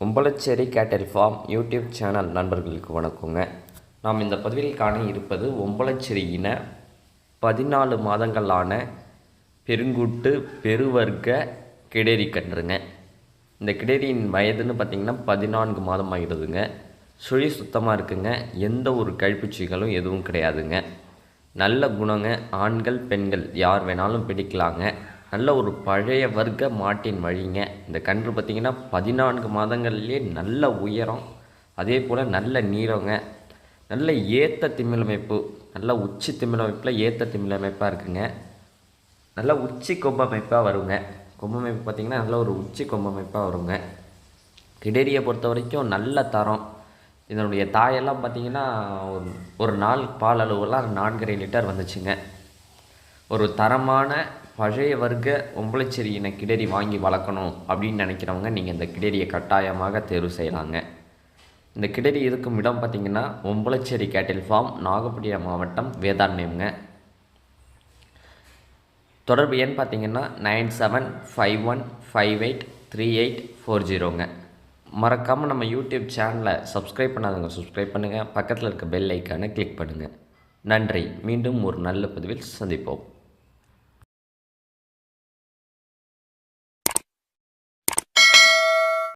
ஒம்பலச்சேரி கேட்டல் form YouTube channel நண்பர்களுக்கு வணக்கங்க. நாம் இந்த பதிவில் காண இருப்பது ஒம்பலச்சேரி இன பதினாலு மாதங்களான பெருங்குட்டு பெருவர்க்க கிடேரி கன்றுங்க. இந்த கிடேரியின் வயதுன்னு பார்த்திங்கன்னா பதினான்கு மாதம் ஆகிடுதுங்க. சுழி சுத்தமாக இருக்குங்க. எந்த ஒரு கழிப்புச்சிகளும் எதுவும் கிடையாதுங்க. நல்ல குணங்க. ஆண்கள் பெண்கள் யார் வேணாலும் பிடிக்கலாங்க. நல்ல ஒரு பழைய வர்க்க மாட்டின் வழிங்க. இந்த கன்று பார்த்திங்கன்னா பதினான்கு மாதங்கள்லேயே நல்ல உயரம் அதே போல் நல்ல நீரங்க நல்ல ஏத்த திமிழமைப்பு நல்ல உச்சி திமிழமைப்பில் ஏத்த திமிழமைப்பாக இருக்குங்க. நல்ல உச்சி கொம்பமைப்பாக வருங்க. கொம்பமைப்பு பார்த்திங்கன்னா நல்ல ஒரு உச்சி கொம்பமைப்பாக வருங்க. கிடேரியை பொறுத்த வரைக்கும் நல்ல தரம். இதனுடைய தாயெல்லாம் பார்த்திங்கன்னா ஒரு ஒரு நாள் பால் அளவுலாம் நான்கரை லிட்டர் வந்துச்சுங்க. ஒரு தரமான பழைய வர்க்க ஒம்பளச்சேரி இன வாங்கி வளர்க்கணும் அப்படின்னு நினைக்கிறவங்க நீங்கள் இந்த கிடரியை கட்டாயமாக தேர்வு செய்யலாங்க. இந்த கிடரி இருக்கும் இடம் பார்த்திங்கன்னா ஒம்பளச்சேரி கேட்டில் ஃபார்ம் நாகப்பட்டினம் மாவட்டம் வேதாண்மைங்க தொடர்பு எண் பார்த்தீங்கன்னா nine seven five one five eight three eight four ஜீரோங்க. மறக்காமல் நம்ம யூடியூப் சேனலை சப்ஸ்கிரைப் பண்ணாதவங்க சப்ஸ்கிரைப் பண்ணுங்கள் பக்கத்தில் இருக்க பெல் ஐக்கானை கிளிக் பண்ணுங்கள் நன்றி. மீண்டும் ஒரு நல்ல பதிவில் சந்திப்போம்.